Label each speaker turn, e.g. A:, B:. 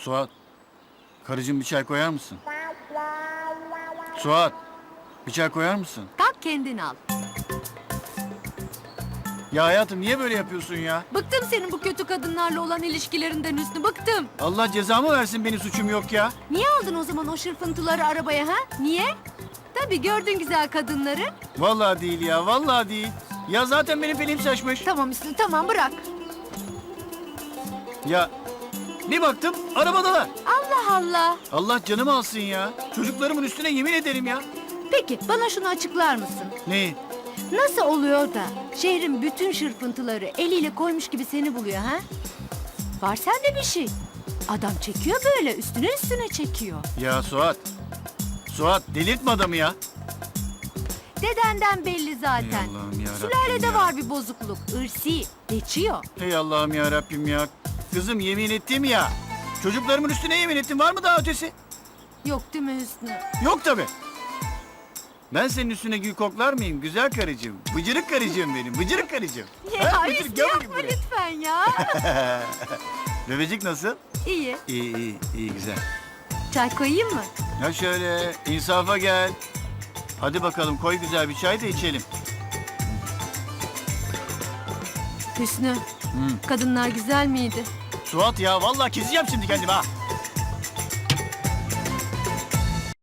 A: Suat. Karıcığım bir çay koyar mısın? Suat. Bir çay koyar mısın?
B: Kalk kendin al.
A: Ya hayatım niye böyle yapıyorsun ya?
B: Bıktım senin bu kötü kadınlarla olan ilişkilerinden Hüsnü bıktım.
A: Allah cezamı versin benim suçum yok ya.
B: Niye aldın o zaman o şırfıntıları arabaya ha? Niye? Tabii gördün güzel kadınları.
A: Vallahi değil ya vallahi değil. Ya zaten benim belim şaşmış.
B: Tamam Hüsnü tamam bırak.
A: Ya bir baktım arabadalar.
B: Allah Allah.
A: Allah canımı alsın ya. Çocuklarımın üstüne yemin ederim ya.
B: Peki bana şunu açıklar mısın?
A: Neyi?
B: Nasıl oluyor da şehrin bütün şırfıntıları eliyle koymuş gibi seni buluyor ha? Var sende bir şey. Adam çekiyor böyle üstüne üstüne çekiyor.
A: Ya Suat. Suat delirtme adamı ya.
B: Dedenden belli
A: Ey
B: zaten.
A: Allah'ım ya
B: Sülalede
A: ya.
B: var bir bozukluk. Irsi. Geçiyor.
A: Hey Allah'ım ya Rabbim ya. Kızım yemin ettim ya. Çocuklarımın üstüne yemin ettim. Var mı daha ötesi?
B: Yok değil mi Hüsnü?
A: Yok tabi. Ben senin üstüne gül koklar mıyım güzel karıcığım? Bıcırık karıcığım benim, bıcırık karıcığım.
B: Ya Hüsnü
A: gel bakayım
B: yapma
A: buraya.
B: lütfen ya.
A: Bebecik nasıl?
B: İyi.
A: İyi iyi iyi güzel.
B: Çay koyayım mı?
A: Ya şöyle insafa gel. Hadi bakalım koy güzel bir çay da içelim.
B: Hüsnü. Kadınlar güzel miydi?
A: Suat ya vallahi keseceğim şimdi kendimi ha.